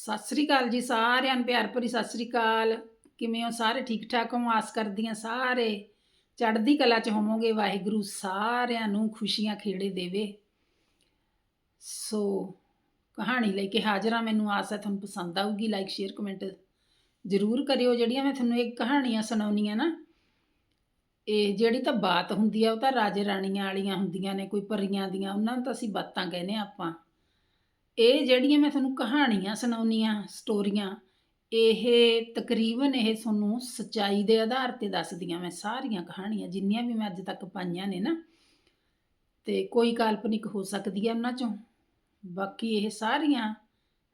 ਸਤਿ ਸ੍ਰੀ ਅਕਾਲ ਜੀ ਸਾਰਿਆਂ ਨੂੰ, ਪਿਆਰ ਭਰੀ ਸਤਿ ਸ੍ਰੀ ਅਕਾਲ। ਕਿਵੇਂ ਹੋ? ਸਾਰੇ ਠੀਕ ਠਾਕ ਹੋ? ਆਸ ਕਰਦੀ ਹਾਂ ਸਾਰੇ ਚੜ੍ਹਦੀ ਕਲਾ ਚ ਹੋਵੋਗੇ। ਵਾਹਿਗੁਰੂ ਸਾਰਿਆਂ ਨੂੰ ਖੁਸ਼ੀਆਂ ਖੇੜੇ ਦੇਵੇ। ਸੋ ਕਹਾਣੀ ਲੈ ਕੇ ਹਾਜ਼ਰ ਹਾਂ। ਮੈਨੂੰ ਆਸ ਹੈ ਤੁਹਾਨੂੰ ਪਸੰਦ ਆਊਗੀ। ਲਾਈਕ ਸ਼ੇਅਰ ਕਮੈਂਟ ਜ਼ਰੂਰ ਕਰਿਓ। ਜਿਹੜੀਆਂ ਮੈਂ ਤੁਹਾਨੂੰ ਇਹ ਕਹਾਣੀਆਂ ਸੁਣਾਉਣੀਆਂ ਨਾ, ਇਹ ਜਿਹੜੀ ਤਾਂ ਬਾਤ ਹੁੰਦੀ ਆ, ਉਹ ਤਾਂ ਰਾਜੇ ਰਾਣੀਆਂ ਵਾਲੀਆਂ ਹੁੰਦੀਆਂ ਨੇ, ਕੋਈ ਪਰੀਆਂ ਦੀਆਂ, ਉਹਨਾਂ ਨੂੰ ਤਾਂ ਅਸੀਂ ਬਾਤਾਂ ਕਹਿੰਦੇ ਹਾਂ ਆਪਾਂ। ਇਹ ਜਿਹੜੀਆਂ ਮੈਂ ਤੁਹਾਨੂੰ ਕਹਾਣੀਆਂ ਸੁਣਾਉਣੀਆਂ ਸਟੋਰੀਆਂ, ਇਹ ਤਕਰੀਬਨ ਇਹ ਤੁਹਾਨੂੰ ਸਚਾਈ ਦੇ ਆਧਾਰ ਤੇ ਦੱਸਦੀਆਂ ਮੈਂ ਸਾਰੀਆਂ ਕਹਾਣੀਆਂ, ਜਿੰਨੀਆਂ ਵੀ ਮੈਂ ਅੱਜ ਤੱਕ ਪਾਈਆਂ ਨੇ ਨਾ। ਤੇ ਕੋਈ ਕਾਲਪਨਿਕ ਹੋ ਸਕਦੀ ਹੈ ਉਹਨਾਂ ਚੋਂ। ਬਾਕੀ ਇਹ ਸਾਰੀਆਂ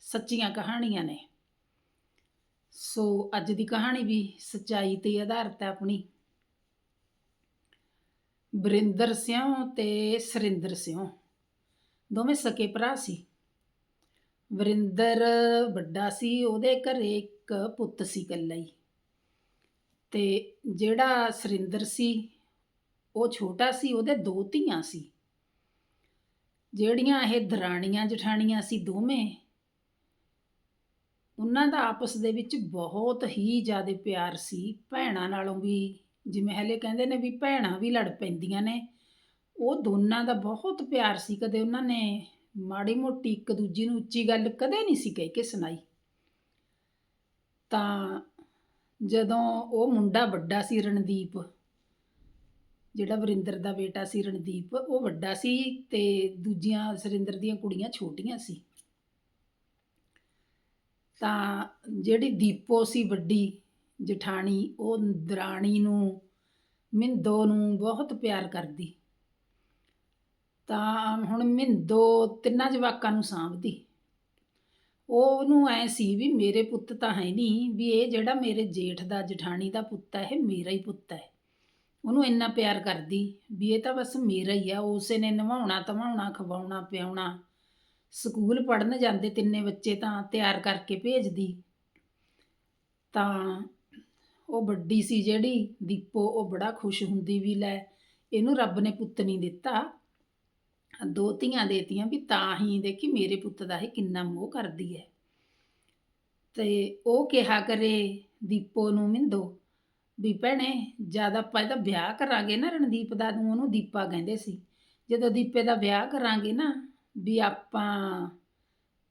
ਸੱਚੀਆਂ ਕਹਾਣੀਆਂ ਨੇ। ਸੋ ਅੱਜ ਦੀ ਕਹਾਣੀ ਵੀ ਸਚਾਈ ਤੇ ਆਧਾਰਿਤ ਹੈ ਆਪਣੀ। ਬਰਿੰਦਰ ਸਿਉ ਤੇ ਸਰਿੰਦਰ ਸਿਉ। ਦੋਵੇਂ ਸਕੇ ਭਰਾ ਸੀ। ਵਰਿੰਦਰ ਵੱਡਾ ਸੀ, ਉਹਦੇ ਘਰੇ ਇੱਕ ਪੁੱਤ ਸੀ ਇਕੱਲਾ ਹੀ। ਤੇ ਜਿਹੜਾ ਸਰਿੰਦਰ ਸੀ, ਉਹ ਛੋਟਾ ਸੀ, ਉਹਦੇ ਦੋ ਧੀਆਂ ਸੀ। ਜਿਹੜੀਆਂ ਇਹ ਦਰਾਣੀਆਂ ਜਠਾਣੀਆਂ ਸੀ ਦੋਵੇਂ, ਉਹਨਾਂ ਦਾ ਆਪਸ ਦੇ ਵਿੱਚ ਬਹੁਤ ਹੀ ਜ਼ਿਆਦਾ ਪਿਆਰ ਸੀ। ਭੈਣਾਂ ਨਾਲੋਂ ਵੀ, ਜਿਵੇਂ ਹਲੇ ਕਹਿੰਦੇ ਨੇ ਵੀ ਭੈਣਾਂ ਵੀ ਲੜ ਪੈਂਦੀਆਂ ਨੇ। ਉਹ ਦੋਨਾਂ ਦਾ ਬਹੁਤ ਪਿਆਰ ਸੀ, ਕਦੇ ਉਹਨਾਂ ਨੇ ਮਾੜੀ ਮੋਟੀ ਇੱਕ ਦੂਜੀ ਨੂੰ ਉੱਚੀ ਗੱਲ ਕਦੇ ਨਹੀਂ ਸੀ ਕਹਿ ਕੇ ਸੁਣਾਈ। ਤਾਂ ਜਦੋਂ ਉਹ ਮੁੰਡਾ ਵੱਡਾ ਸੀ ਰਣਦੀਪ, ਜਿਹੜਾ ਵਰਿੰਦਰ ਦਾ ਬੇਟਾ ਸੀ ਰਣਦੀਪ, ਉਹ ਵੱਡਾ ਸੀ ਤੇ ਦੂਜੀਆਂ ਸੁਰਿੰਦਰ ਦੀਆਂ ਕੁੜੀਆਂ ਛੋਟੀਆਂ ਸੀ। ਤਾਂ ਜਿਹੜੀ ਦੀਪੋ ਸੀ ਵੱਡੀ, ਜਠਾਣੀ, ਉਹ ਦਰਾਣੀ ਨੂੰ, ਮਿੰਦੋ ਨੂੰ ਬਹੁਤ ਪਿਆਰ ਕਰਦੀ। ਤਾਂ ਹੁਣ ਮਿੰਦੋ ਤਿੰਨਾਂ ਜਵਾਕਾਂ ਨੂੰ ਸਾਂਭਦੀ। ਉਹ ਉਹਨੂੰ ਐ ਸੀ ਵੀ ਮੇਰੇ ਪੁੱਤ ਤਾਂ ਹੈ ਨਹੀਂ, ਵੀ ਇਹ ਜਿਹੜਾ ਮੇਰੇ ਜੇਠ ਦਾ, ਜਠਾਣੀ ਦਾ ਪੁੱਤ ਹੈ, ਇਹ ਮੇਰਾ ਹੀ ਪੁੱਤ ਹੈ। ਉਹਨੂੰ ਇੰਨਾ ਪਿਆਰ ਕਰਦੀ ਵੀ ਇਹ ਤਾਂ ਬਸ ਮੇਰਾ ਹੀ ਆ, ਉਸੇ ਨੇ ਨਵਾਉਣਾ, ਧਵਾਉਣਾ, ਖਵਾਉਣਾ, ਪਿਆਉਣਾ। ਸਕੂਲ ਪੜਨ ਜਾਂਦੇ ਤਿੰਨੇ ਬੱਚੇ ਤਾਂ ਤਿਆਰ ਕਰਕੇ ਭੇਜਦੀ। ਤਾਂ ਉਹ ਵੱਡੀ ਸੀ ਜਿਹੜੀ, ਦੀਪੋ ਉਹ ਬੜਾ ਖੁਸ਼ ਹੁੰਦੀ ਵੀ ਲੈ, ਇਹਨੂੰ ਰੱਬ ਨੇ ਪੁੱਤ ਨਹੀਂ ਦਿੱਤਾ। ਦੋ ਧੀਆਂ ਦੇਤੀਆਂ ਵੀ ਤਾਂ ਹੀ ਦੇਖੀ ਮੇਰੇ ਪੁੱਤ ਦਾ ਇਹ ਕਿੰਨਾ ਮੋਹ ਕਰਦੀ ਹੈ। ਤੇ ਉਹ ਕਿਹਾ ਕਰੇ, ਦੀਪੋ ਨੂੰ ਮਿੰਦੋ, ਵੀ ਭੈਣੇ ਜਦ ਆਪਾਂ ਇਹਦਾ ਵਿਆਹ ਕਰਾਂਗੇ ਨਾ ਰਣਦੀਪ ਦਾ ਨੂੰ ਉਹਨੂੰ ਦੀਪਾ ਕਹਿੰਦੇ ਸੀ। ਜਦੋਂ ਦੀਪੇ ਦਾ ਵਿਆਹ ਕਰਾਂਗੇ ਨਾ, ਵੀ ਆਪਾਂ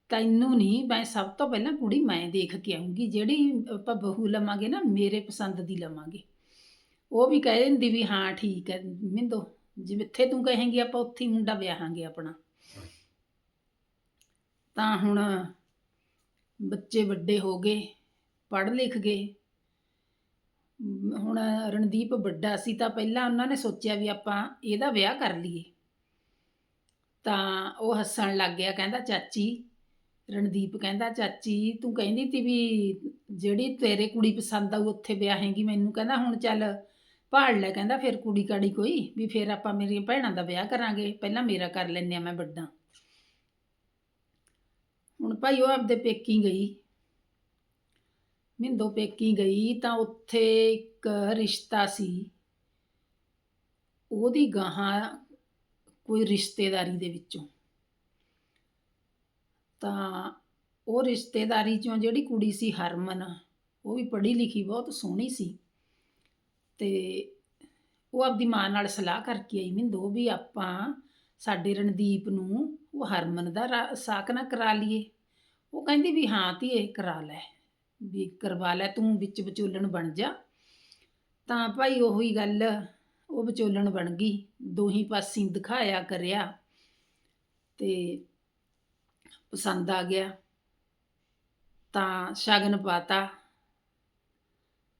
ਤੈਨੂੰ ਨਹੀਂ, ਮੈਂ ਸਭ ਤੋਂ ਪਹਿਲਾਂ ਕੁੜੀ ਮੈਂ ਦੇਖ ਕੇ ਆਉਂਗੀ ਜਿਹੜੀ ਆਪਾਂ ਬਹੂ ਲਵਾਂਗੇ ਨਾ, ਮੇਰੇ ਪਸੰਦ ਦੀ ਲਵਾਂਗੇ। ਉਹ ਵੀ ਕਹਿ ਦਿੰਦੀ ਵੀ ਹਾਂ, ਠੀਕ ਹੈ, ਮਿੰਦੋ। ਜਿੱਥੇ ਤੂੰ ਕਹੇਂਗੀ ਆਪਾਂ ਉੱਥੇ ਹੀ ਮੁੰਡਾ ਵਿਆਹਾਂਗੇ ਆਪਣਾ। ਤਾਂ ਹੁਣ ਬੱਚੇ ਵੱਡੇ ਹੋ ਗਏ, ਪੜ੍ਹ ਲਿਖ ਗਏ। ਹੁਣ ਰਣਦੀਪ ਵੱਡਾ ਸੀ ਤਾਂ ਪਹਿਲਾਂ ਉਹਨਾਂ ਨੇ ਸੋਚਿਆ ਵੀ ਆਪਾਂ ਇਹਦਾ ਵਿਆਹ ਕਰ ਲਈਏ। ਤਾਂ ਉਹ ਹੱਸਣ ਲੱਗ ਗਿਆ, ਕਹਿੰਦਾ, ਚਾਚੀ, ਰਣਦੀਪ ਕਹਿੰਦਾ, ਚਾਚੀ, ਤੂੰ ਕਹਿੰਦੀ ਤੀ ਵੀ ਜਿਹੜੀ ਤੇਰੇ ਕੁੜੀ ਪਸੰਦ ਆਊ ਉੱਥੇ ਵਿਆਹੇਂਗੀ? ਮੈਨੂੰ ਕਹਿੰਦਾ, ਹੁਣ ਚੱਲ ਭਾਲ ਲੈ ਕਹਿੰਦਾ, ਫਿਰ ਕੁੜੀ ਕਾੜੀ ਕੋਈ? ਵੀ ਫਿਰ ਆਪਾਂ ਮੇਰੀਆਂ ਭੈਣਾਂ ਦਾ ਵਿਆਹ ਕਰਾਂਗੇ, ਪਹਿਲਾਂ ਮੇਰਾ ਕਰ ਲੈਨੇ ਆ ਮੈਂ ਵੱਡਾ। ਹੁਣ ਭਾਈ ਉਹ ਆਪਦੇ ਪੇਕੀ ਗਈ। ਮਿੰਦੋ ਪੇਕੀ ਗਈ ਤਾਂ ਉੱਥੇ ਇੱਕ ਰਿਸ਼ਤਾ ਸੀ। ਉਹਦੀ ਗਾਹਾਂ ਕੋਈ ਰਿਸ਼ਤੇਦਾਰੀ ਦੇ ਵਿੱਚੋਂ। ਤਾਂ ਉਹ ਰਿਸ਼ਤੇਦਾਰੀ ਚੋਂ ਜਿਹੜੀ ਕੁੜੀ ਸੀ ਹਰਮਨ, ਉਹ ਵੀ ਪੜ੍ਹੀ ਲਿਖੀ ਬਹੁਤ ਸੋਹਣੀ ਸੀ। ਅਤੇ ਉਹ ਆਪਦੀ ਮਾਂ ਨਾਲ ਸਲਾਹ ਕਰਕੇ ਆਈ ਮਿੰਦੋ ਵੀ ਆਪਾਂ ਸਾਡੇ ਰਣਦੀਪ ਨੂੰ ਉਹ ਹਰਮਨ ਦਾ ਰਾ- ਸਾਕ ਨਾ ਕਰਾ ਲਈਏ। ਉਹ ਕਹਿੰਦੀ ਵੀ ਹਾਂ ਧੀਏ, ਕਰਾ ਲੈ। ਵੀ ਕਰਵਾ ਲੈ, ਤੂੰ ਵਿੱਚ ਵਿਚੋਲਣ ਬਣ ਜਾ। ਤਾਂ ਭਾਈ ਉਹੀ ਗੱਲ, ਉਹ ਵਿਚੋਲਣ ਬਣ ਗਈ। ਦੋਹੀ ਪਾਸੀਂ ਦਿਖਾਇਆ ਕਰਿਆ ਤੇ ਪਸੰਦ ਆ ਗਿਆ। ਤਾਂ ਸ਼ਗਨ ਪਾਤਾ।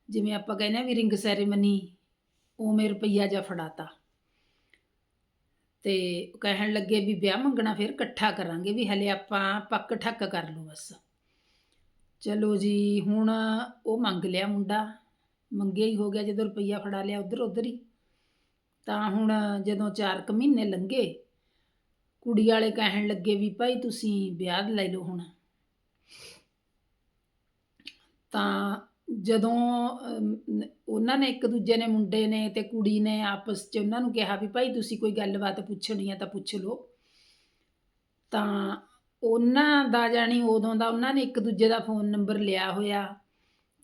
ਜਿਵੇਂ ਆਪਾਂ ਕਹਿੰਦੇ ਆ ਵੀ ਰਿੰਗ ਸੈਰੇਮਨੀ ਉਵੇਂ ਰੁਪਈਆ ਜਾਂ ਫੜਾਤਾ। ਤੇ ਉਹ ਕਹਿਣ ਲੱਗੇ ਵੀ ਵਿਆਹ ਮੰਗਣਾ ਫਿਰ ਇਕੱਠਾ ਕਰਾਂਗੇ ਵੀ ਹਲੇ ਆਪਾਂ ਪੱਕ ਠੱਕ ਕਰ ਲਓ ਬਸ। ਚਲੋ ਜੀ, ਹੁਣ ਉਹ ਮੰਗ ਲਿਆ ਮੁੰਡਾ। ਮੰਗਿਆ ਹੀ ਹੋ ਗਿਆ ਜਦੋਂ ਰੁਪਈਆ ਫੜਾ ਲਿਆ ਉਧਰ ਉਧਰ ਹੀ। ਤਾਂ ਹੁਣ ਜਦੋਂ 4 ਕੁ ਮਹੀਨੇ ਲੰਘੇ, ਕੁੜੀ ਵਾਲੇ ਕਹਿਣ ਲੱਗੇ ਵੀ ਭਾਈ ਤੁਸੀਂ ਵਿਆਹ ਲੈ ਲਓ ਹੁਣ। ਤਾਂ ਜਦੋਂ ਉਹਨਾਂ ਨੇ ਇੱਕ ਦੂਜੇ ਨੇ ਮੁੰਡੇ ਨੇ ਤੇ ਕੁੜੀ ਨੇ ਆਪਸ 'ਚ ਉਹਨਾਂ ਨੂੰ ਕਿਹਾ ਵੀ ਭਾਈ ਤੁਸੀਂ ਕੋਈ ਗੱਲਬਾਤ ਪੁੱਛਣੀ ਆ ਤਾਂ ਪੁੱਛ ਲਓ। ਤਾਂ ਉਹਨਾਂ ਦਾ ਜਾਣੀ ਉਦੋਂ ਦਾ ਉਹਨਾਂ ਨੇ ਇੱਕ ਦੂਜੇ ਦਾ ਫੋਨ ਨੰਬਰ ਲਿਆ ਹੋਇਆ।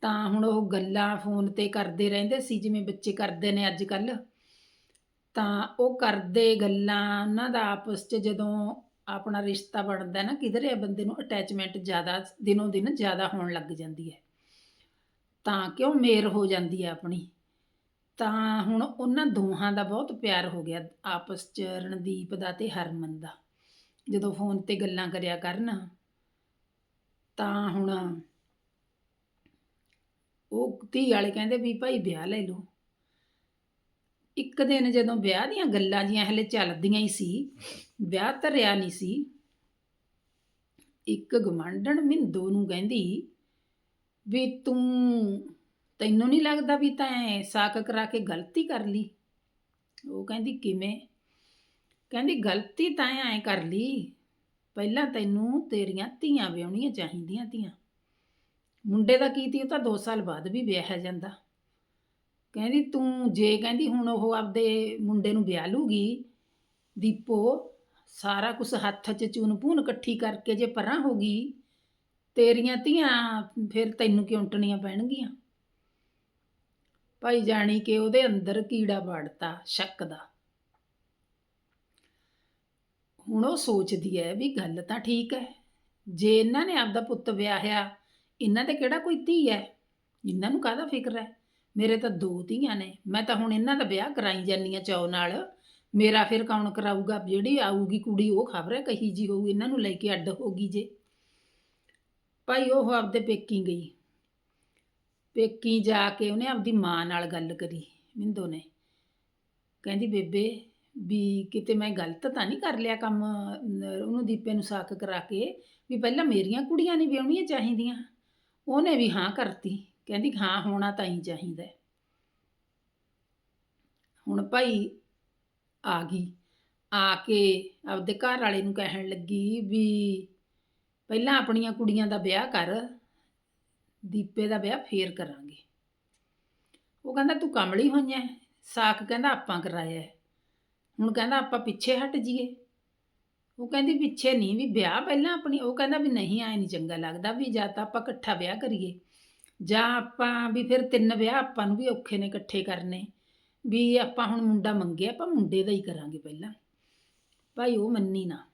ਤਾਂ ਹੁਣ ਉਹ ਗੱਲਾਂ ਫੋਨ ਤੇ ਕਰਦੇ ਰਹਿੰਦੇ ਸੀ, ਜਿਵੇਂ ਬੱਚੇ ਕਰਦੇ ਨੇ ਅੱਜ ਕੱਲ ਤਾਂ ਉਹ ਕਰਦੇ ਗੱਲਾਂ ਉਹਨਾਂ ਦਾ ਆਪਸ 'ਚ ਜਦੋਂ ਆਪਣਾ ਰਿਸ਼ਤਾ ਬਣਦਾ ਨਾ, ਕਿਧਰੇ ਬੰਦੇ ਨੂੰ ਅਟੈਚਮੈਂਟ ਜ਼ਿਆਦਾ, ਦਿਨੋਂ ਦਿਨ ਜ਼ਿਆਦਾ ਹੋਣ ਲੱਗ ਜਾਂਦੀ ਹੈ। ਤਾਂ ਕਿਉਂ ਮੇਰ ਹੋ ਜਾਂਦੀ ਹੈ ਆਪਣੀ। ਤਾਂ ਹੁਣ ਉਹਨਾਂ ਦੋਹਾਂ ਦਾ ਬਹੁਤ ਪਿਆਰ ਹੋ ਗਿਆ ਆਪਸ 'ਚ, ਰਣਦੀਪ ਦਾ ਤੇ ਹਰਮਨ ਦਾ। ਜਦੋਂ ਫੋਨ ਤੇ ਗੱਲਾਂ ਕਰਿਆ ਕਰਨ, ਤਾਂ ਹੁਣ ਉਹ ਧੀ ਵਾਲੇ ਕਹਿੰਦੇ ਵੀ ਭਾਈ ਵਿਆਹ ਲੈ ਲਓ। ਇੱਕ ਦਿਨ ਜਦੋਂ ਵਿਆਹ ਦੀਆਂ ਗੱਲਾਂ ਜੀਆਂ ਹਲੇ ਚੱਲਦੀਆਂ ਹੀ ਸੀ, ਵਿਆਹ ਧਰਿਆ ਨਹੀਂ ਸੀ, ਇੱਕ ਗਮੰਡਣ ਮਿੰਦੋ ਨੂੰ ਕਹਿੰਦੀ ਵੀ ਤੂੰ, ਤੈਨੂੰ ਨਹੀਂ ਲੱਗਦਾ ਵੀ ਤੈਂ ਸਾਕ ਕਰਾ ਕੇ ਗਲਤੀ ਕਰ ਲਈ? ਉਹ ਕਹਿੰਦੀ, ਕਿਵੇਂ? ਕਹਿੰਦੀ, ਗਲਤੀ ਤਾਂ ਐ ਕਰ ਲਈ। ਪਹਿਲਾਂ ਤੈਨੂੰ ਤੇਰੀਆਂ ਧੀਆਂ ਵਿਆਹਣੀਆਂ ਚਾਹੀਦੀਆਂ ਧੀਆਂ। ਮੁੰਡੇ ਦਾ ਕੀ ਤੀ ਉਹ ਤਾਂ 2 ਸਾਲ ਬਾਅਦ ਵੀ ਵਿਆਹਿਆ ਜਾਂਦਾ। ਕਹਿੰਦੀ, ਤੂੰ ਜੇ ਕਹਿੰਦੀ ਹੁਣ ਉਹ ਆਪਦੇ ਮੁੰਡੇ ਨੂੰ ਵਿਆਹ ਲੂਗੀ, ਦੀਪੋ, ਸਾਰਾ ਕੁਝ ਹੱਥ 'ਚ ਚੂਨ ਪੂਨ ਇਕੱਠੀ ਕਰਕੇ ਜੇ ਪਰਾਂ ਹੋ ਗਈ ਤੇਰੀਆਂ ਧੀਆਂ, ਫਿਰ ਤੈਨੂੰ ਕਿਉਂਟਣੀਆਂ ਪੈਣਗੀਆਂ? ਭਾਈ ਜਾਣੀ ਕਿ ਉਹਦੇ ਅੰਦਰ ਕੀੜਾ ਵੜਤਾ, ਸ਼ੱਕ ਦਾ। ਹੁਣ ਉਹ ਸੋਚਦੀ ਹੈ ਵੀ ਗੱਲ ਤਾਂ ਠੀਕ ਹੈ ਜੇ ਇਹਨਾਂ ਨੇ ਆਪਦਾ ਪੁੱਤ ਵਿਆਹਿਆ, ਇਹਨਾਂ ਦੇ ਕਿਹੜਾ ਕੋਈ ਧੀ ਹੈ ਇਹਨਾਂ ਨੂੰ ਕਾਹਦਾ ਫਿਕਰ ਹੈ ਮੇਰੇ ਤਾਂ ਦੋ ਧੀਆਂ ਨੇ, ਮੈਂ ਤਾਂ ਹੁਣ ਇਹਨਾਂ ਦਾ ਵਿਆਹ ਕਰਾਈ ਜਾਨੀ ਆ ਚਾਅ ਨਾਲ। ਮੇਰਾ ਫਿਰ ਕੌਣ ਕਰਾਊਗਾ? ਜਿਹੜੀ ਆਊਗੀ ਕੁੜੀ, ਉਹ ਖਬਰ ਹੈ ਕਹੀ ਜੀ ਹੋਊ, ਇਹਨਾਂ ਨੂੰ ਲੈ ਕੇ ਅੱਡ ਹੋਗੀ ਜੇ। ਭਾਈ ਉਹ ਆਪਦੇ ਪੇਕੀ ਗਈ। ਪੇਕੀ ਜਾ ਕੇ ਉਹਨੇ ਆਪਦੀ ਮਾਂ ਨਾਲ ਗੱਲ ਕਰੀ ਮਿੰਦੋ ਨੇ। ਕਹਿੰਦੀ, ਬੇਬੇ, ਵੀ ਕਿਤੇ ਮੈਂ ਗਲਤ ਤਾਂ ਨਹੀਂ ਕਰ ਲਿਆ ਕੰਮ ਉਹਨੂੰ ਦੀਪੇ ਨੂੰ ਸਾਕ ਕਰਾ ਕੇ, ਵੀ ਪਹਿਲਾਂ ਮੇਰੀਆਂ ਕੁੜੀਆਂ ਨਹੀਂ ਵਿਆਹਣੀਆਂ ਚਾਹੀਦੀਆਂ। ਉਹਨੇ ਵੀ ਹਾਂ ਕਰਤੀ। ਕਹਿੰਦੀ, ਹਾਂ, ਹੋਣਾ ਤਾਂ ਹੀ ਚਾਹੀਦਾ ਹੁਣ ਭਾਈ ਆ ਗਈ। ਆ ਕੇ ਆਪਦੇ ਘਰ ਵਾਲੇ ਨੂੰ ਕਹਿਣ ਲੱਗੀ ਵੀ ਪਹਿਲਾਂ ਆਪਣੀਆਂ ਕੁੜੀਆਂ ਦਾ ਵਿਆਹ ਕਰ, ਦੀਪੇ ਦਾ ਵਿਆਹ ਫੇਰ ਕਰਾਂਗੇ। ਉਹ ਕਹਿੰਦਾ, ਤੂੰ ਕਮਲੀ ਹੋਈਆਂ ਹੈ। ਸਾਕ ਕਹਿੰਦਾ, ਆਪਾਂ ਕਰਾਇਆ ਹੁਣ ਕਹਿੰਦਾ, ਆਪਾਂ ਪਿੱਛੇ ਹਟ ਜਾਈਏ। ਉਹ ਕਹਿੰਦੀ, ਪਿੱਛੇ ਨਹੀਂ ਵੀ ਵਿਆਹ ਪਹਿਲਾਂ ਆਪਣੀ। ਉਹ ਕਹਿੰਦਾ ਵੀ, ਨਹੀਂ, ਐ ਨਹੀਂ ਚੰਗਾ ਲੱਗਦਾ ਵੀ ਜਾਂ ਤਾਂ ਆਪਾਂ ਇਕੱਠਾ ਵਿਆਹ ਕਰੀਏ। ਜਾਂ ਆਪਾਂ ਵੀ ਫਿਰ ਤਿੰਨ ਵਿਆਹ ਆਪਾਂ ਨੂੰ ਵੀ ਔਖੇ ਨੇ ਇਕੱਠੇ ਕਰਨੇ। ਵੀ ਆਪਾਂ ਹੁਣ ਮੁੰਡਾ ਮੰਗਿਆ, ਆਪਾਂ ਮੁੰਡੇ ਦਾ ਹੀ ਕਰਾਂਗੇ ਪਹਿਲਾਂ। ਭਾਈ, ਉਹ ਮੰਨੀ ਨਾ।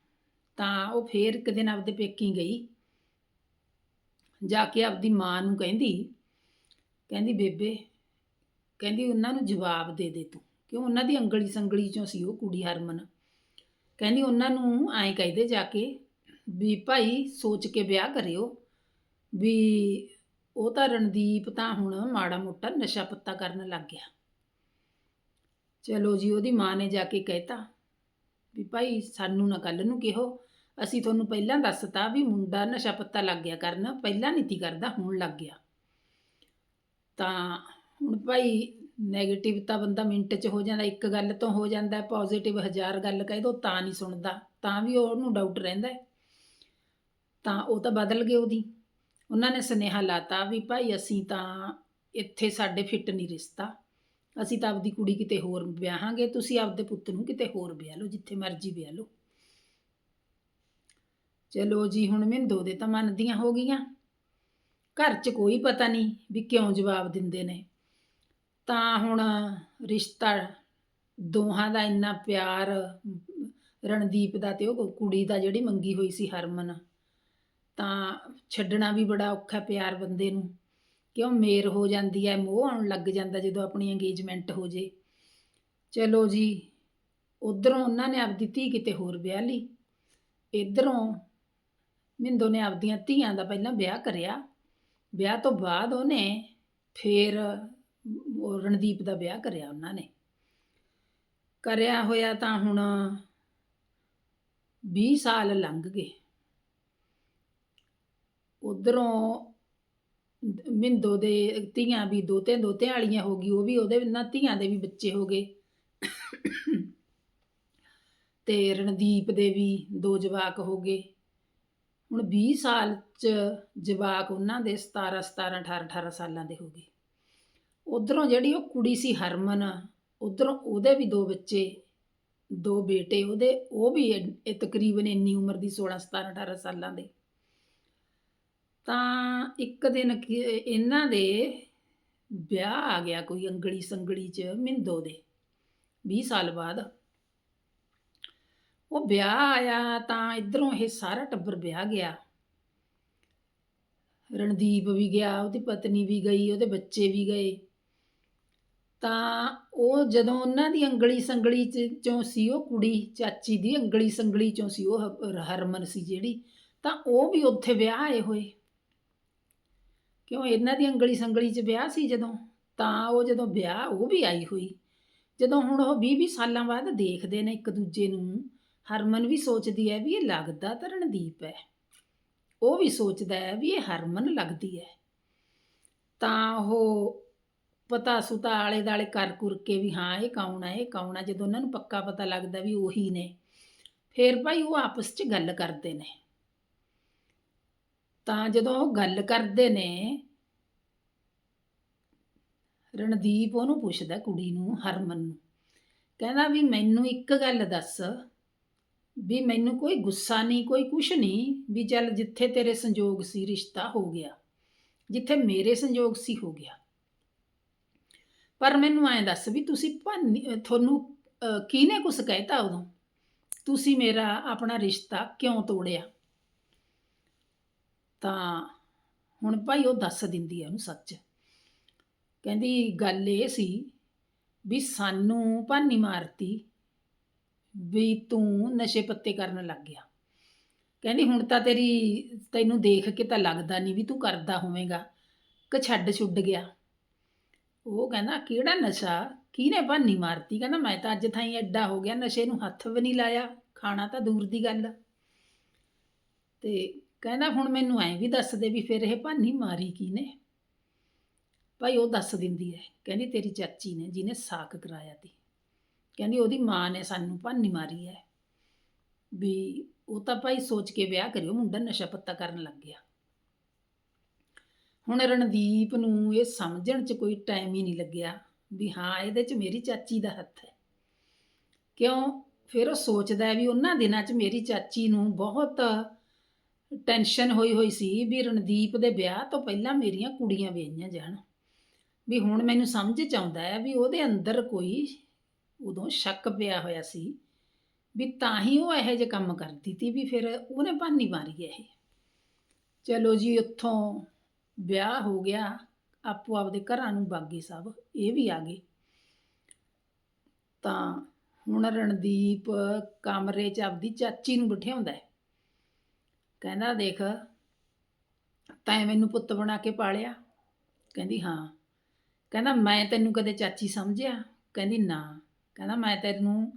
ਤਾਂ ਉਹ ਫੇਰ ਇੱਕ ਦਿਨ ਆਪਦੇ ਪੇਕੀ ਗਈ। ਜਾ ਕੇ ਆਪਦੀ ਮਾਂ ਨੂੰ ਕਹਿੰਦੀ ਕਹਿੰਦੀ, ਬੇਬੇ, ਕਹਿੰਦੀ ਉਹਨਾਂ ਨੂੰ ਜਵਾਬ ਦੇ ਦੇ ਤੂੰ, ਕਿਉਂ ਉਹਨਾਂ ਦੀ ਅੰਗਲੀ ਸੰਗਲੀ ਚੋਂ ਸੀ ਉਹ ਕੁੜੀ ਹਰਮਨ? ਕਹਿੰਦੀ, ਉਹਨਾਂ ਨੂੰ ਐਂ ਕਹਿੰਦੇ ਜਾ ਕੇ ਵੀ ਭਾਈ ਸੋਚ ਕੇ ਵਿਆਹ ਕਰਿਓ, ਵੀ ਉਹ ਤਾਂ ਰਣਦੀਪ ਤਾਂ ਹੁਣ ਮਾੜਾ ਮੋਟਾ ਨਸ਼ਾ ਪੱਤਾ ਕਰਨ ਲੱਗ ਗਿਆ। ਚਲੋ ਜੀ, ਉਹਦੀ ਮਾਂ ਨੇ ਜਾ ਕੇ ਕਹਿਤਾ ਵੀ ਭਾਈ ਸਾਨੂੰ ਨਾ ਕੱਲ ਨੂੰ ਕਿਹੋ ਅਸੀਂ ਤੁਹਾਨੂੰ ਪਹਿਲਾਂ ਦੱਸਤਾ ਵੀ ਮੁੰਡਾ ਨਸ਼ਾ ਪੱਤਾ ਲੱਗ ਗਿਆ ਕਰਨ, ਪਹਿਲਾਂ ਨਹੀਂ ਤੀ ਕਰਦਾ, ਹੁਣ ਲੱਗ ਗਿਆ। ਤਾਂ ਹੁਣ ਭਾਈ 네ਗੇਟਿਵ ਤਾਂ ਬੰਦਾ ਮਿੰਟ 'ਚ ਹੋ ਜਾਂਦਾ, ਇੱਕ ਗੱਲ ਤੋਂ ਹੋ ਜਾਂਦਾ ਪੋਜ਼ਿਟਿਵ ਹਜ਼ਾਰ ਗੱਲ ਕਹਿ ਦੋ, ਤਾਂ ਨਹੀਂ ਸੁਣਦਾ, ਤਾਂ ਵੀ ਉਹਨੂੰ ਡਾਊਟ ਰਹਿੰਦਾ ਤਾਂ ਉਹ ਤਾਂ ਬਦਲ ਗਏ ਉਹਦੀ। ਉਹਨਾਂ ਨੇ ਸੁਨੇਹਾ ਲਾਤਾ ਵੀ ਭਾਈ ਅਸੀਂ ਤਾਂ ਇੱਥੇ ਸਾਡੇ ਫਿੱਟ ਨਹੀਂ ਰਿਸ਼ਤਾ। ਅਸੀਂ ਤਾਂ ਆਪਦੀ ਕੁੜੀ ਕਿਤੇ ਹੋਰ ਵਿਆਹਾਂਗੇ, ਤੁਸੀਂ ਆਪਦੇ ਪੁੱਤ ਨੂੰ ਕਿਤੇ ਹੋਰ ਵਿਆਹ ਲਓ, ਜਿੱਥੇ ਮਰਜ਼ੀ ਵਿਆਹ ਲਓ। ਚਲੋ ਜੀ, ਹੁਣ ਮਿੰਦੋ ਦੇ ਤਾਂ ਮੰਨਦੀਆਂ ਹੋ ਗਈਆਂ। ਘਰ 'ਚ ਕੋਈ ਪਤਾ ਨਹੀਂ ਵੀ ਕਿਉਂ ਜਵਾਬ ਦਿੰਦੇ ਨੇ। ਤਾਂ ਹੁਣ ਰਿਸ਼ਤਾ, ਦੋਹਾਂ ਦਾ ਇੰਨਾ ਪਿਆਰ, ਰਣਦੀਪ ਦਾ ਤੇ ਉਹ ਕੁੜੀ ਦਾ ਜਿਹੜੀ ਮੰਗੀ ਹੋਈ ਸੀ ਹਰਮਨ, ਤਾਂ ਛੱਡਣਾ ਵੀ ਬੜਾ ਔਖਾ ਪਿਆਰ ਬੰਦੇ ਨੂੰ। ਕਿਉਂ ਮੇਰ ਹੋ ਜਾਂਦੀ ਹੈ ਮੋਹ ਆਉਣ ਲੱਗ ਜਾਂਦਾ ਜਦੋਂ ਆਪਣੀ ਇੰਗੇਜਮੈਂਟ ਹੋ ਜੇ। ਚਲੋ ਜੀ, ਉਧਰੋਂ ਉਹਨਾਂ ਨੇ ਆਪਦੀ ਧੀ ਕਿਤੇ ਹੋਰ ਵਿਆਹ ਲਈ। ਇਧਰੋਂ ਮਿੰਦੋ ਨੇ ਆਪਦੀਆਂ ਧੀਆਂ ਦਾ ਪਹਿਲਾਂ ਵਿਆਹ ਕਰਿਆ। ਵਿਆਹ ਤੋਂ ਬਾਅਦ ਉਹਨੇ ਫਿਰ ਉਹ ਰਣਦੀਪ ਦਾ ਵਿਆਹ ਕਰਿਆ ਉਹਨਾਂ ਨੇ। ਕਰਿਆ ਹੋਇਆ ਤਾਂ ਹੁਣ 20 ਸਾਲ ਲੰਘ ਗਏ। ਉਧਰੋਂ ਮਿੰਦੋ ਦੇ ਧੀਆਂ ਵੀ ਦੋਤੇ ਦੋਤੇ ਵਾਲੀਆਂ ਹੋ ਗਈ, ਉਹ ਵੀ ਉਹਦੇ ਨਾਲ ਧੀਆਂ ਦੇ ਵੀ ਬੱਚੇ ਹੋ ਗਏ। ਤੇ ਰਣਦੀਪ ਦੇ ਵੀ ਦੋ ਜਵਾਕ ਹੋ ਗਏ। ਹੁਣ 20 ਸਾਲ ਚ ਜਵਾਕ ਉਹਨਾਂ ਦੇ 17 17 18 18 ਸਾਲਾਂ ਦੇ ਹੋ ਗਏ। ਉਧਰੋਂ ਜਿਹੜੀ ਉਹ ਕੁੜੀ ਸੀ ਹਰਮਨ, ਉਧਰੋਂ ਉਹਦੇ ਵੀ ਦੋ ਬੱਚੇ, ਦੋ ਬੇਟੇ, ਉਹਦੇ ਉਹ ਵੀ ਇਹ ਤਕਰੀਬਨ ਇੰਨੀ ਉਮਰ ਦੀ 16 17 18 ਸਾਲਾਂ ਦੇ। ਤਾਂ ਇੱਕ ਦਿਨ ਕੀ- ਇਹਨਾਂ ਦੇ ਵਿਆਹ ਆ ਗਿਆ ਕੋਈ ਅੰਗੜੀ ਸੰਗੜੀ ਚ ਮਿੰਦੋ ਦੇ 20 ਸਾਲ ਬਾਅਦ। ਉਹ ਵਿਆਹ ਆਇਆ ਤਾਂ ਇਧਰੋਂ ਇਹ ਸਾਰਾ ਟੱਬਰ ਵਿਆਹ ਗਿਆ। ਰਣਦੀਪ ਵੀ ਗਿਆ, ਉਹਦੀ ਪਤਨੀ ਵੀ ਗਈ, ਉਹਦੇ ਬੱਚੇ ਵੀ ਗਏ। ਤਾਂ ਉਹ ਜਦੋਂ ਉਹਨਾਂ ਦੀ ਅੰਗਲੀ ਸੰਗਲੀ ਚ ਚੋਂ ਸੀ, ਉਹ ਕੁੜੀ ਚਾਚੀ ਦੀ ਅੰਗਲੀ ਸੰਗਲੀ ਚੋਂ ਸੀ, ਉਹ ਹ- ਹਰਮਨ ਸੀ ਜਿਹੜੀ, ਤਾਂ ਉਹ ਵੀ ਉੱਥੇ ਵਿਆਹ ਆਏ ਹੋਏ। ਕਿਉਂ ਇਹਨਾਂ ਦੀ ਅੰਗਲੀ ਸੰਗਲੀ ਚ ਵਿਆਹ ਸੀ ਜਦੋਂ? ਤਾਂ ਉਹ ਜਦੋਂ ਵਿਆਹ, ਉਹ ਵੀ ਆਈ ਹੋਈ। ਜਦੋਂ ਹੁਣ ਉਹ 20 20 ਸਾਲਾਂ ਬਾਅਦ ਦੇਖਦੇ ਨੇ ਇੱਕ ਦੂਜੇ ਨੂੰ ਹਰਮਨ ਵੀ ਸੋਚਦੀ ਹੈ ਵੀ ਇਹ ਲੱਗਦਾ ਤਾਂ ਰਣਦੀਪ ਹੈ। ਉਹ ਵੀ ਸੋਚਦਾ ਹੈ ਵੀ ਇਹ ਹਰਮਨ ਲੱਗਦੀ ਹੈ। ਤਾਂ ਉਹ ਪਤਾ ਸੁਤਾ ਆਲੇ ਦਾਲੇ ਕਰ ਕੁਰ ਕੇ ਵੀ ਹਾਂ, ਇਹ ਕੌਣ ਹੈ, ਇਹ ਕੌਣ ਹੈ, ਜਦੋਂ ਉਹਨਾਂ ਨੂੰ ਪੱਕਾ ਪਤਾ ਲੱਗਦਾ ਵੀ ਉਹੀ ਨੇ। ਫਿਰ ਭਾਈ ਉਹ ਆਪਸ 'ਚ ਗੱਲ ਕਰਦੇ ਨੇ। ਤਾਂ ਜਦੋਂ ਉਹ ਗੱਲ ਕਰਦੇ ਨੇ, ਰਣਦੀਪ ਉਹਨੂੰ ਪੁੱਛਦਾ ਕੁੜੀ ਨੂੰ, ਹਰਮਨ ਨੂੰ। ਕਹਿੰਦਾ ਵੀ ਮੈਨੂੰ ਇੱਕ ਗੱਲ ਦੱਸ ਵੀ ਮੈਨੂੰ ਕੋਈ ਗੁੱਸਾ ਨਹੀਂ ਕੋਈ ਕੁਛ ਨਹੀਂ ਵੀ ਚੱਲ ਜਿੱਥੇ ਤੇਰੇ ਸੰਜੋਗ ਸੀ ਰਿਸ਼ਤਾ ਹੋ ਗਿਆ ਜਿੱਥੇ ਮੇਰੇ ਸੰਜੋਗ ਸੀ ਹੋ ਗਿਆ। ਪਰ ਮੈਨੂੰ ਐਂ ਦੱਸ ਵੀ ਤੁਸੀਂ ਭਾਨੀ ਤੁਹਾਨੂੰ ਅਹ, ਕਿਹਨੇ ਕੁਛ ਕਹਿਤਾ ਉਦੋਂ? ਤੁਸੀਂ ਮੇਰਾ ਆਪਣਾ ਰਿਸ਼ਤਾ ਕਿਉਂ ਤੋੜਿਆ? ਤਾਂ ਹੁਣ ਭਾਈ ਉਹ ਦੱਸ ਦਿੰਦੀ ਹੈ ਉਹਨੂੰ ਸੱਚ। ਕਹਿੰਦੀ ਗੱਲ ਇਹ ਸੀ ਵੀ ਸਾਨੂੰ ਭਾਨੀ ਮਾਰਤੀ ਵੀ ਤੂੰ ਨਸ਼ੇ ਪੱਤੇ ਕਰਨ ਲੱਗ ਗਿਆ। ਕਹਿੰਦੀ, ਹੁਣ ਤਾਂ ਤੇਰੀ, ਤੈਨੂੰ ਦੇਖ ਕੇ ਤਾਂ ਲੱਗਦਾ ਨਹੀਂ ਵੀ ਤੂੰ ਕਰਦਾ ਹੋਵੇਂਗਾ। ਕਿ ਛੱਡ ਛੁੱਡ ਗਿਆ। ਉਹ ਕਹਿੰਦਾ, ਕਿਹੜਾ ਨਸ਼ਾ? ਕਿਹਨੇ ਭਾਨੀ ਮਾਰਤੀ? ਕਹਿੰਦਾ, ਮੈਂ ਤਾਂ ਅੱਜ ਥਾਈ ਐਡਾ ਹੋ ਗਿਆ, ਨਸ਼ੇ ਨੂੰ ਹੱਥ ਵੀ ਨਹੀਂ ਲਾਇਆ। ਖਾਣਾ ਤਾਂ ਦੂਰ ਦੀ ਗੱਲ। ਤੇ ਕਹਿੰਦਾ, ਹੁਣ ਮੈਨੂੰ ਐਂ ਵੀ ਦੱਸ ਦੇ ਵੀ ਫਿਰ ਇਹ ਭਾਨੀ ਮਾਰੀ ਕਿਹਨੇ? ਭਾਈ, ਉਹ ਦੱਸ ਦਿੰਦੀ ਹੈ। ਕਹਿੰਦੀ, ਤੇਰੀ ਚਾਚੀ ਨੇ, ਜਿਹਨੇ ਸਾਕ ਕਰਾਇਆ ਤੀ ਕਹਿੰਦੀ ਉਹਦੀ ਮਾਂ ਨੇ ਸਾਨੂੰ ਭਾਨੀ ਮਾਰੀ ਹੈ ਵੀ ਉਹ ਤਾਂ ਭਾਈ ਸੋਚ ਕੇ ਵਿਆਹ ਕਰਿਓ, ਮੁੰਡਾ ਨਸ਼ਾ ਪੱਤਾ ਕਰਨ ਲੱਗ ਗਿਆ। ਹੁਣ ਰਣਦੀਪ ਨੂੰ ਇਹ ਸਮਝਣ 'ਚ ਕੋਈ ਟਾਈਮ ਹੀ ਨਹੀਂ ਲੱਗਿਆ ਵੀ ਹਾਂ, ਇਹਦੇ 'ਚ ਮੇਰੀ ਚਾਚੀ ਦਾ ਹੱਥ ਹੈ ਕਿਉਂ? ਫਿਰ ਉਹ ਸੋਚਦਾ ਵੀ ਉਹਨਾਂ ਦਿਨਾਂ 'ਚ ਮੇਰੀ ਚਾਚੀ ਨੂੰ ਬਹੁਤ ਟੈਨਸ਼ਨ ਹੋਈ ਹੋਈ ਸੀ ਵੀ ਰਣਦੀਪ ਦੇ ਵਿਆਹ ਤੋਂ ਪਹਿਲਾਂ ਮੇਰੀਆਂ ਕੁੜੀਆਂ ਵੇਈਆਂ ਜਾਣ। ਵੀ ਹੁਣ ਮੈਨੂੰ ਸਮਝ 'ਚ ਆਉਂਦਾ ਹੈ ਵੀ ਉਹਦੇ ਅੰਦਰ ਕੋਈ ਉਦੋਂ ਸ਼ੱਕ ਪਿਆ ਹੋਇਆ ਸੀ ਵੀ ਤਾਂ ਹੀ ਉਹ ਇਹੋ ਜਿਹੇ ਕੰਮ ਕਰਦੀ ਤੀ ਵੀ ਫਿਰ ਉਹਨੇ ਭਾਨੀ ਮਾਰੀ ਇਹ। ਚਲੋ ਜੀ, ਉੱਥੋਂ ਵਿਆਹ ਹੋ ਗਿਆ। ਆਪੋ ਆਪਦੇ ਘਰਾਂ ਨੂੰ ਬਾਗੀ ਸਭ, ਇਹ ਵੀ ਆ ਗਏ। ਤਾਂ ਹੁਣ ਰਣਦੀਪ ਕਮਰੇ 'ਚ ਆਪਦੀ ਚਾਚੀ ਨੂੰ ਬਿਠਾਉਂਦਾ ਹੈ। ਕਹਿੰਦਾ, ਦੇਖ, ਤੈਂ ਮੈਨੂੰ ਪੁੱਤ ਬਣਾ ਕੇ ਪਾਲਿਆ? ਕਹਿੰਦੀ, ਹਾਂ। ਕਹਿੰਦਾ, ਮੈਂ ਤੈਨੂੰ ਕਦੇ ਚਾਚੀ ਸਮਝਿਆ? ਕਹਿੰਦੀ, ਨਾ। ਕਹਿੰਦਾ ਮੈਂ ਤੈਨੂੰ,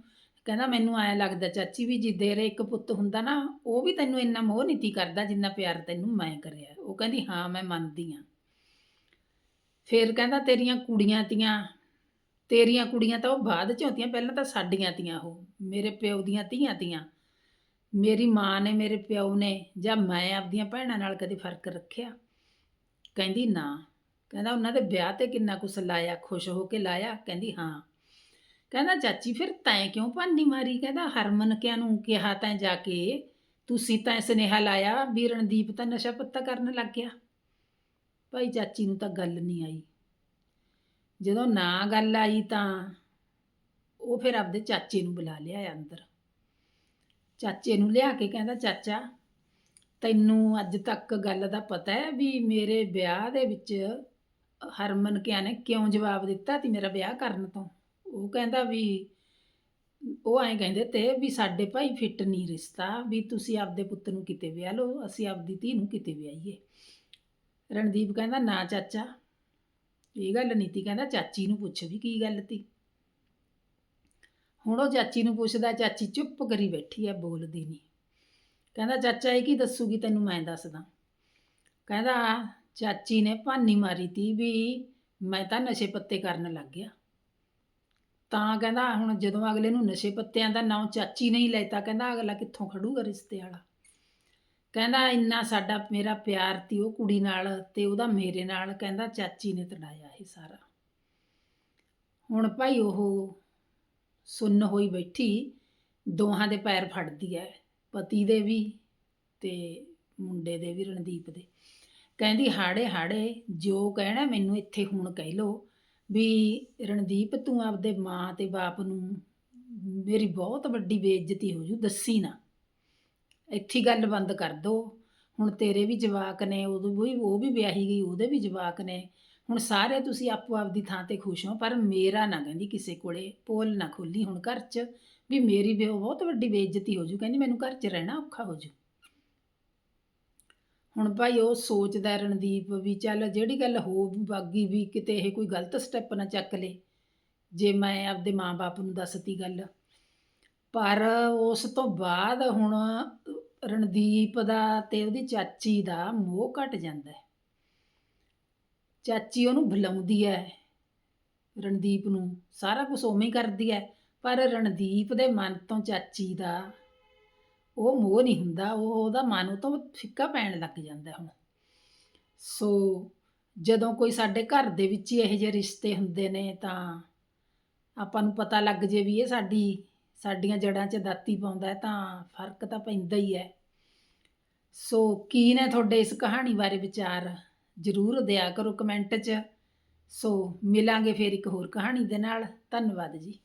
ਕਹਿੰਦਾ ਮੈਨੂੰ ਐਂ ਲੱਗਦਾ ਚਾਚੀ ਵੀ ਜੇ ਤੇਰੇ ਇੱਕ ਪੁੱਤ ਹੁੰਦਾ ਨਾ, ਉਹ ਵੀ ਤੈਨੂੰ ਇੰਨਾ ਮੋਹ ਨਹੀਂ ਤੀ ਕਰਦਾ ਜਿੰਨਾ ਪਿਆਰ ਤੈਨੂੰ ਮੈਂ ਕਰਿਆ। ਉਹ ਕਹਿੰਦੀ, ਹਾਂ, ਮੈਂ ਮੰਨਦੀ ਹਾਂ ਫਿਰ ਕਹਿੰਦਾ ਤੇਰੀਆਂ ਕੁੜੀਆਂ ਤੀਆਂ, ਤੇਰੀਆਂ ਕੁੜੀਆਂ ਤਾਂ ਉਹ ਬਾਅਦ ਚ ਹੁੰਦੀਆਂ, ਪਹਿਲਾਂ ਤਾਂ ਸਾਡੀਆਂ ਤੀਆਂ ਉਹ, ਮੇਰੇ ਪਿਓ ਦੀਆਂ ਧੀਆਂ ਤੀਆਂ। ਮੇਰੀ ਮਾਂ ਨੇ ਮੇਰੇ ਪਿਓ ਨੇ ਜਾਂ ਮੈਂ ਆਪਦੀਆਂ ਭੈਣਾਂ ਨਾਲ ਕਦੇ ਫ਼ਰਕ ਰੱਖਿਆ? ਕਹਿੰਦੀ, ਨਾ। ਕਹਿੰਦਾ ਉਹਨਾਂ ਦੇ ਵਿਆਹ ਤੇ ਕਿੰਨਾ ਕੁਛ ਲਾਇਆ, ਖੁਸ਼ ਹੋ ਕੇ ਲਾਇਆ। ਕਹਿੰਦੀ, ਹਾਂ। ਕਹਿੰਦਾ, ਚਾਚੀ, ਫਿਰ ਤੈਂ ਕਿਉਂ ਭਾਨੀ ਮਾਰੀ? ਕਹਿੰਦਾ, ਹਰਮਨ ਕਿਆ ਨੂੰ ਕਿਹਾ ਤੈਂ ਜਾ ਕੇ? ਤੁਸੀਂ ਤਾਂ ਸੁਨੇਹਾ ਲਾਇਆ ਵੀ ਰਣਦੀਪ ਤਾਂ ਨਸ਼ਾ ਪੱਤਾ ਕਰਨ ਲੱਗ ਗਿਆ। ਭਾਈ ਚਾਚੀ ਨੂੰ ਤਾਂ ਗੱਲ ਨਹੀਂ ਆਈ। ਜਦੋਂ ਨਾ ਗੱਲ ਆਈ ਤਾਂ ਉਹ ਫਿਰ ਆਪਦੇ ਚਾਚੇ ਨੂੰ ਬੁਲਾ ਲਿਆ ਅੰਦਰ। ਚਾਚੇ ਨੂੰ ਲਿਆ ਕੇ ਕਹਿੰਦਾ, ਚਾਚਾ, ਤੈਨੂੰ ਅੱਜ ਤੱਕ ਗੱਲ ਦਾ ਪਤਾ ਹੈ ਵੀ ਮੇਰੇ ਵਿਆਹ ਦੇ ਵਿੱਚ ਹਰਮਨ ਕਿਆ ਨੇ ਕਿਉਂ ਜਵਾਬ ਦਿੱਤਾ ਤੀ ਮੇਰਾ ਵਿਆਹ ਕਰਨ ਤੋਂ? ਉਹ ਕਹਿੰਦਾ ਵੀ, ਉਹ ਐਂ ਕਹਿੰਦੇ ਤੇ ਵੀ ਸਾਡੇ ਭਾਈ ਫਿੱਟ ਨਹੀਂ ਰਿਸ਼ਤਾ, ਵੀ ਤੁਸੀਂ ਆਪਦੇ ਪੁੱਤ ਨੂੰ ਕਿਤੇ ਵਿਆਹ ਲਓ, ਅਸੀਂ ਆਪਦੀ ਧੀ ਨੂੰ ਕਿਤੇ ਵਿਆਹੀਏ। ਰਣਦੀਪ ਕਹਿੰਦਾ, ਨਾ ਚਾਚਾ। ਇਹ ਗੱਲ ਨਹੀਂ ਤੀ ਕਹਿੰਦਾ, ਚਾਚੀ ਨੂੰ ਪੁੱਛ ਵੀ ਕੀ ਗੱਲ ਤੀ। ਹੁਣ ਉਹ ਚਾਚੀ ਨੂੰ ਪੁੱਛਦਾ, ਚਾਚੀ ਚੁੱਪ ਕਰੀ ਬੈਠੀ ਆ, ਬੋਲਦੀ ਨਹੀਂ ਕਹਿੰਦਾ, ਚਾਚਾ, ਇਹ ਕੀ ਦੱਸੂਗੀ ਤੈਨੂੰ, ਮੈਂ ਦੱਸਦਾ। ਕਹਿੰਦਾ, ਚਾਚੀ ਨੇ ਭਾਨੀ ਮਾਰੀ ਤੀ ਵੀ ਮੈਂ ਤਾਂ ਨਸ਼ੇ ਪੱਤੇ ਕਰਨ ਲੱਗ ਗਿਆ। ਤਾਂ ਕਹਿੰਦਾ ਹੁਣ ਜਦੋਂ ਅਗਲੇ ਨੂੰ ਨਸ਼ੇ ਪੱਤਿਆਂ ਦਾ ਨਾਂ ਚਾਚੀ ਨਹੀਂ ਲੈਤਾ, ਕਹਿੰਦਾ ਅਗਲਾ ਕਿੱਥੋਂ ਖੜੂਗਾ ਰਿਸ਼ਤੇ ਵਾਲਾ? ਕਹਿੰਦਾ ਇੰਨਾ ਸਾਡਾ, ਮੇਰਾ ਪਿਆਰ ਤੀ ਉਹ ਕੁੜੀ ਨਾਲ ਤੇ ਉਹਦਾ ਮੇਰੇ ਨਾਲ, ਕਹਿੰਦਾ ਚਾਚੀ ਨੇ ਤੜਾਇਆ ਇਹ ਸਾਰਾ। ਹੁਣ ਭਾਈ ਉਹ ਸੁੰਨ ਹੋਈ ਬੈਠੀ, ਦੋਹਾਂ ਦੇ ਪੈਰ ਫੜਦੀ ਹੈ ਪਤੀ ਦੇ ਵੀ ਤੇ ਮੁੰਡੇ ਦੇ ਵੀ, ਰਣਦੀਪ ਦੇ। ਕਹਿੰਦੀ ਹਾੜੇ ਹਾੜੇ, ਜੋ ਕਹਿਣਾ ਮੈਨੂੰ ਇੱਥੇ ਹੁਣ ਕਹਿ ਲੋ ਵੀ ਰਣਦੀਪ ਤੂੰ ਆਪਦੇ ਮਾਂ ਤੇ ਬਾਪ ਨੂੰ ਮੇਰੀ ਬਹੁਤ ਵੱਡੀ ਬੇਇੱਜ਼ਤੀ ਹੋ ਜੂ, ਦੱਸੀ ਨਾ। ਇੱਥੇ ਹੀ ਗੱਲ ਬੰਦ ਕਰ ਦੋ। ਹੁਣ ਤੇਰੇ ਵੀ ਜਵਾਕ ਨੇ, ਉਦੋਂ ਵੀ ਉਹ ਵੀ ਵਿਆਹੀ ਗਈ, ਉਹਦੇ ਵੀ ਜਵਾਕ ਨੇ। ਹੁਣ ਸਾਰੇ ਤੁਸੀਂ ਆਪੋ ਆਪਦੀ ਥਾਂ ਤੇ ਖੁਸ਼ ਹੋ, ਪਰ ਮੇਰਾ ਨਾ ਕਹਿੰਦੀ ਕਿਸੇ ਕੋਲੇ, ਪੋਲ ਨਾ ਖੋਲੀ ਹੁਣ ਘਰ 'ਚ, ਵੀ ਮੇਰੀ ਵੀ ਬਹੁਤ ਵੱਡੀ ਬੇਇੱਜ਼ਤੀ ਹੋ ਜੂ, ਕਹਿੰਦੀ ਮੈਨੂੰ ਘਰ 'ਚ ਰਹਿਣਾ ਔਖਾ ਹੋ ਜੂ। ਹੁਣ ਭਾਈ ਉਹ ਸੋਚਦਾ ਰਣਦੀਪ ਵੀ ਚੱਲ ਜਿਹੜੀ ਗੱਲ ਹੋ ਬਾਗੀ ਵੀ ਕਿਤੇ ਇਹ ਕੋਈ ਗਲਤ ਸਟੈਪ ਨਾ ਚੱਕ ਲੇ, ਜੇ ਮੈਂ ਆਪਦੇ ਮਾਪੇ ਨੂੰ ਦੱਸਤੀ ਗੱਲ। ਪਰ ਉਸ ਤੋਂ ਬਾਅਦ ਹੁਣ ਰਣਦੀਪ ਦਾ ਤੇ ਉਹਦੀ ਚਾਚੀ ਦਾ ਮੋਹ ਘਟ ਜਾਂਦਾ ਹੈ। ਚਾਚੀ ਉਹਨੂੰ ਬੁਲਾਉਂਦੀ ਹੈ ਰਣਦੀਪ ਨੂੰ, ਸਾਰਾ ਕੁਝ ਉਵੇਂ ਹੀ ਕਰਦੀ ਹੈ। ਪਰ ਰਣਦੀਪ ਦੇ ਮਨ ਤੋਂ ਚਾਚੀ ਦਾ ਉਹ ਮੋਹ ਨਹੀਂ ਹੁੰਦਾ, ਉਹ ਉਹਦਾ ਮਨ ਉਤੋਂ ਫਿੱਕਾ ਪੈਣ ਲੱਗ ਜਾਂਦਾ ਹੁਣ। ਸੋ ਜਦੋਂ ਕੋਈ ਸਾਡੇ ਘਰ ਦੇ ਵਿੱਚ ਹੀ ਇਹੋ ਜਿਹੇ ਰਿਸ਼ਤੇ ਹੁੰਦੇ ਨੇ ਤਾਂ ਆਪਾਂ ਨੂੰ ਪਤਾ ਲੱਗ ਜੇ ਵੀ ਇਹ ਸਾਡੀ, ਸਾਡੀਆਂ ਜੜ੍ਹਾਂ 'ਚ ਦਾਤੀ ਪਾਉਂਦਾ ਤਾਂ ਫ਼ਰਕ ਤਾਂ ਪੈਂਦਾ ਹੀ ਹੈ। ਸੋ ਕੀ ਨੇ ਤੁਹਾਡੇ ਇਸ ਕਹਾਣੀ ਬਾਰੇ ਵਿਚਾਰ? ਜ਼ਰੂਰ ਦਿਆ ਕਰੋ ਕਮੈਂਟ 'ਚ। ਸੋ ਮਿਲਾਂਗੇ ਫਿਰ ਇੱਕ ਹੋਰ ਕਹਾਣੀ ਦੇ ਨਾਲ। ਧੰਨਵਾਦ ਜੀ।